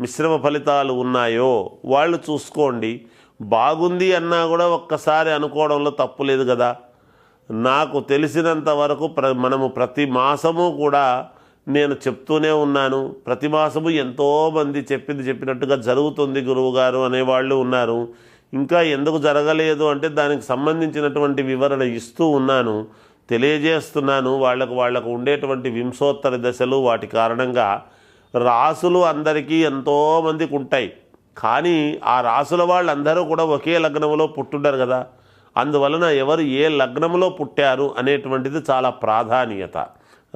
మిశ్రమ ఫలితాలు ఉన్నాయో వాళ్ళు చూసుకోండి. బాగుంది అన్నా కూడా ఒక్కసారి అనుకోవడంలో తప్పు లేదు కదా. నాకు తెలిసినంత వరకు ప్ర మనము ప్రతి మాసము కూడా నేను చెప్తూనే ఉన్నాను. ప్రతి మాసము ఎంతోమంది చెప్పింది చెప్పినట్టుగా జరుగుతుంది గురువుగారు అనేవాళ్ళు ఉన్నారు. ఇంకా ఎందుకు జరగలేదు అంటే దానికి సంబంధించినటువంటి వివరణ ఇస్తూ ఉన్నాను. తెలియజేస్తున్నాను. వాళ్ళకు వాళ్ళకు ఉండేటువంటి వింశోత్తర దశలు వాటి కారణంగా రాసులు అందరికీ ఎంతోమందికి ఉంటాయి కానీ ఆ రాసుల వాళ్ళందరూ కూడా ఒకే లగ్నంలో పుట్టుండరు కదా. అందువలన ఎవరు ఏ లగ్నంలో పుట్టారు అనేటువంటిది చాలా ప్రాధాన్యత.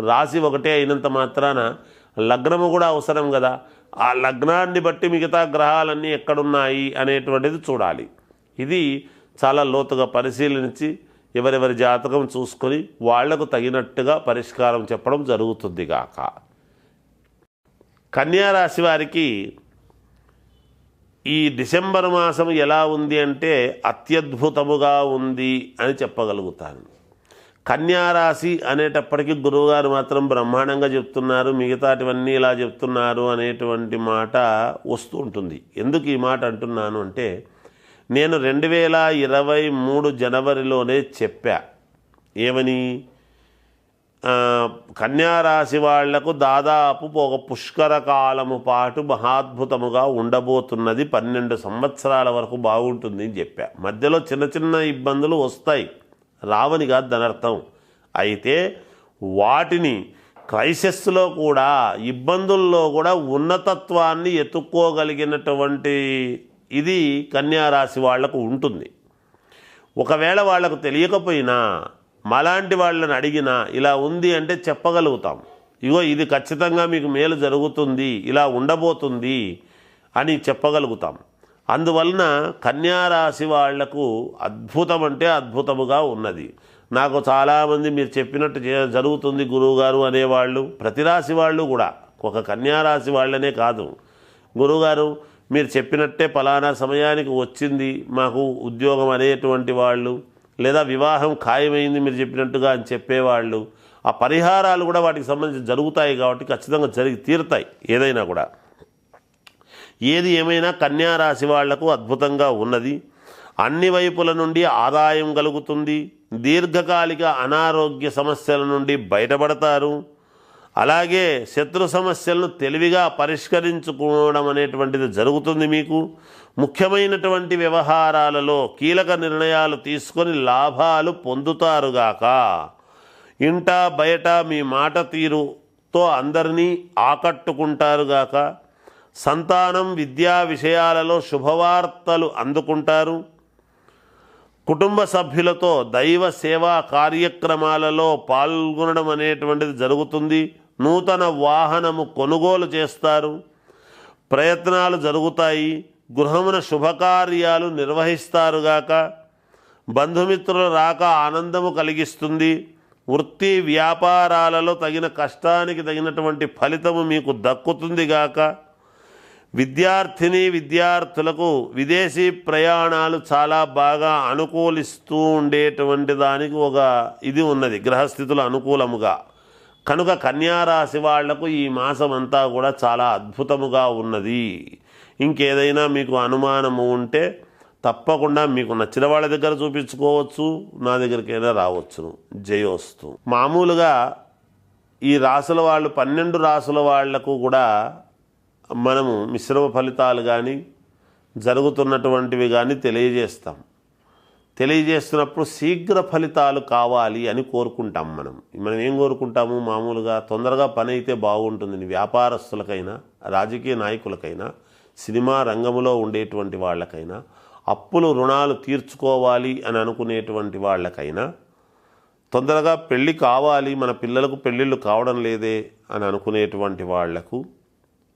రాశి ఒకటే అయినంత మాత్రాన లగ్నము కూడా అవసరం కదా. ఆ లగ్నాన్ని బట్టి మిగతా గ్రహాలన్నీ ఎక్కడున్నాయి అనేటువంటిది చూడాలి. ఇది చాలా లోతుగా పరిశీలించి ఎవరెవరి జాతకం చూసుకొని వాళ్ళకు తగినట్టుగా పరిష్కారం చెప్పడం జరుగుతుంది గాక. కన్యారాశి వారికి ఈ డిసెంబర్ మాసం ఎలా ఉంది అంటే అత్యద్భుతముగా ఉంది అని చెప్పగలుగుతాను కన్యారాశి అనేటప్పటికీ గురువుగారు మాత్రం బ్రహ్మాండంగా చెప్తున్నారు మిగతాటివన్నీ ఇలా చెప్తున్నారు అనేటువంటి మాట వస్తూ ఉంటుంది. ఎందుకు ఈ మాట అంటున్నాను అంటే నేను రెండు వేల ఇరవై మూడు జనవరిలోనే చెప్పా. ఏమని? కన్యారాశి వాళ్ళకు దాదాపు ఒక పుష్కర కాలము పాటు మహాద్భుతముగా ఉండబోతున్నది పన్నెండు సంవత్సరాల వరకు బాగుంటుంది అని చెప్పా. మధ్యలో చిన్న చిన్న ఇబ్బందులు వస్తాయి. రావని కాదు దానర్థం. అయితే వాటిని క్రైసిస్లో కూడా ఇబ్బందుల్లో కూడా ఉన్నతత్వాన్ని ఎత్తుక్కోగలిగినటువంటి ఇది కన్యారాశి వాళ్ళకు ఉంటుంది. ఒకవేళ వాళ్ళకు తెలియకపోయినా మాలాంటి వాళ్ళని అడిగినా ఇలా ఉంది అంటే చెప్పగలుగుతాం. ఇగో ఇది ఖచ్చితంగా మీకు మేలు జరుగుతుంది ఇలా ఉండబోతుంది అని చెప్పగలుగుతాం. అందువలన కన్యారాశి వాళ్ళకు అద్భుతం అంటే అద్భుతముగా ఉన్నది. నాకు చాలామంది మీరు చెప్పినట్టు జరుగుతుంది గురువుగారు అనేవాళ్ళు ప్రతి రాశి వాళ్ళు కూడా. ఒక కన్యారాశి వాళ్ళనే కాదు. గురువుగారు మీరు చెప్పినట్టే ఫలానా సమయానికి వచ్చింది మాకు ఉద్యోగం అనేటువంటి వాళ్ళు లేదా వివాహం ఖాయమైంది మీరు చెప్పినట్టుగా అని చెప్పేవాళ్ళు ఆ పరిహారాలు కూడా వాటికి సంబంధించి జరుగుతాయి కాబట్టి ఖచ్చితంగా జరిగి తీరుతాయి ఏదైనా కూడా. ఏది ఏమైనా కన్యారాశి వాళ్ళకు అద్భుతంగా ఉన్నది. అన్ని వైపుల నుండి ఆదాయం కలుగుతుంది. దీర్ఘకాలిక అనారోగ్య సమస్యల నుండి బయటపడతారు. అలాగే శత్రు సమస్యలను తెలివిగా పరిష్కరించుకోవడం అనేటువంటిది జరుగుతుంది మీకు. ముఖ్యమైనటువంటి వ్యవహారాలలో కీలక నిర్ణయాలు తీసుకొని లాభాలు పొందుతారుగాక ఇంట బయట మీ మాట తీరుతో అందరినీ ఆకట్టుకుంటారుగాక సంతానం విద్యా విషయాలలో శుభవార్తలు అందుకుంటారు. కుటుంబ సభ్యులతో దైవ సేవా కార్యక్రమాలలో పాల్గొనడం అనేటువంటిది జరుగుతుంది. నూతన వాహనము కొనుగోలు చేస్తారు. ప్రయత్నాలు జరుగుతాయి. గృహమున శుభకార్యాలు నిర్వహిస్తారుగాక బంధుమిత్రుల రాక ఆనందము కలిగిస్తుంది. వృత్తి వ్యాపారాలలో తగిన కష్టానికి తగినటువంటి ఫలితము మీకు దక్కుతుంది గాక. విద్యార్థిని విద్యార్థులకు విదేశీ ప్రయాణాలు చాలా బాగా అనుకూలిస్తూ ఉండేటువంటి దానికి ఒక ఇది ఉన్నది. గ్రహస్థితులు అనుకూలముగా. కనుక కన్యారాశి వాళ్ళకు ఈ మాసం అంతా కూడా చాలా అద్భుతముగా ఉన్నది. ఇంకేదైనా మీకు అనుమానము ఉంటే తప్పకుండా మీకు నచ్చిన వాళ్ళ దగ్గర చూపించుకోవచ్చు నా దగ్గరికైనా రావచ్చును. జయోస్తు. మామూలుగా ఈ రాసుల వాళ్ళు పన్నెండు రాసుల వాళ్ళకు కూడా మనము మిశ్రమ ఫలితాలు కానీ జరుగుతున్నటువంటివి కానీ తెలియజేస్తాం. తెలియజేస్తున్నప్పుడు శీఘ్ర ఫలితాలు కావాలి అని కోరుకుంటాం మనం. మనం ఏం కోరుకుంటాము? మామూలుగా తొందరగా పని అయితే బాగుంటుంది. వ్యాపారస్తులకైనా రాజకీయ నాయకులకైనా సినిమా రంగంలో ఉండేటువంటి వాళ్ళకైనా అప్పులు రుణాలు తీర్చుకోవాలి అని అనుకునేటువంటి వాళ్ళకైనా తొందరగా పెళ్ళి కావాలి మన పిల్లలకు పెళ్ళిళ్ళు కావడం లేదే అని అనుకునేటువంటి వాళ్ళకు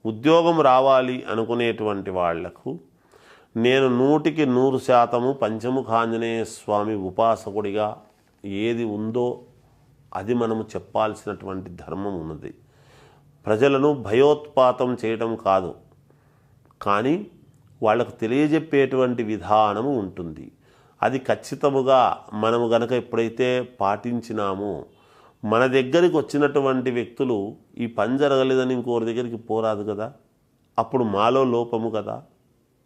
ఉద్యోగం రావాలి అనుకునేటువంటి వాళ్ళకు నేను నూటికి నూరు శాతము పంచముఖాంజనేయ స్వామి ఉపాసకుడిగా ఏది ఉందో అది మనము చెప్పాల్సినటువంటి ధర్మం ఉన్నది. ప్రజలను భయోత్పాతం చేయటం కాదు. కానీ వాళ్ళకు తెలియజెప్పేటువంటి విధానము ఉంటుంది. అది ఖచ్చితముగా మనము గనక ఎప్పుడైతే పాటించినామో మన దగ్గరికి వచ్చినటువంటి వ్యక్తులు ఈ పని జరగలేదని ఇంకోరి దగ్గరికి పోరాదు కదా? అప్పుడు మాలో లోపము కదా?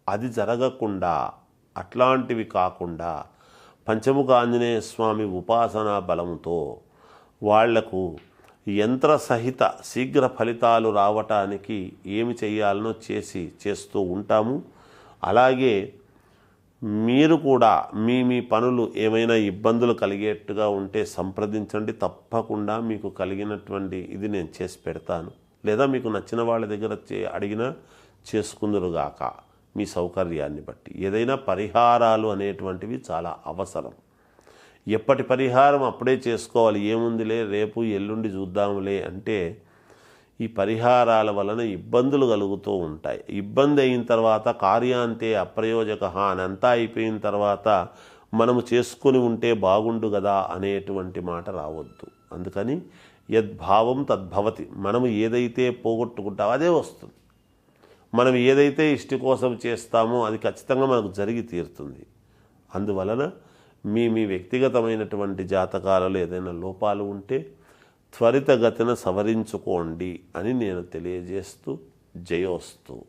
అది జరగకుండా అట్లాంటివి కాకుండా పంచముఖ ఆంజనేయ స్వామి ఉపాసనా బలముతో వాళ్ళకు యంత్ర సహిత శీఘ్ర ఫలితాలు రావటానికి ఏమి చేయాలనో చేసి చేస్తూ ఉంటాము. అలాగే మీరు కూడా మీ మీ పనులు ఏమైనా ఇబ్బందులు కలిగేట్టుగా ఉంటే సంప్రదించండి. తప్పకుండా మీకు కలిగినటువంటి ఇది నేను చేసి పెడతాను. లేదా మీకు నచ్చిన వాళ్ళ దగ్గర చే అడిగినా చేసుకుందరుగాక. మీ సౌకర్యాన్ని బట్టి. ఏదైనా పరిహారాలు అనేటువంటివి చాలా అవసరం. ఎప్పటి పరిహారం అప్పుడే చేసుకోవాలి. ఏముందిలే రేపు ఎల్లుండి చూద్దాములే అంటే ఈ పరిహారాల వలన ఇబ్బందులు కలుగుతూ ఉంటాయి. ఇబ్బంది అయిన తర్వాత కార్యాంతే అప్రయోజక అనంతా అయిపోయిన తర్వాత మనము చేసుకొని ఉంటే బాగుండు కదా అనేటువంటి మాట రావద్దు. అందుకని యద్భావం తద్భవతి. మనము ఏదైతే పోగొట్టుకుంటామో అదే వస్తుంది. మనం ఏదైతే ఇష్టి కోసం చేస్తామో అది ఖచ్చితంగా మనకు జరిగి తీరుతుంది. అందువలన మీ మీ వ్యక్తిగతమైనటువంటి జాతకాలలో ఏదైనా లోపాలు ఉంటే త్వరితగతిన సవరించుకోండి అని నేను తెలియజేస్తూ జయోస్తు.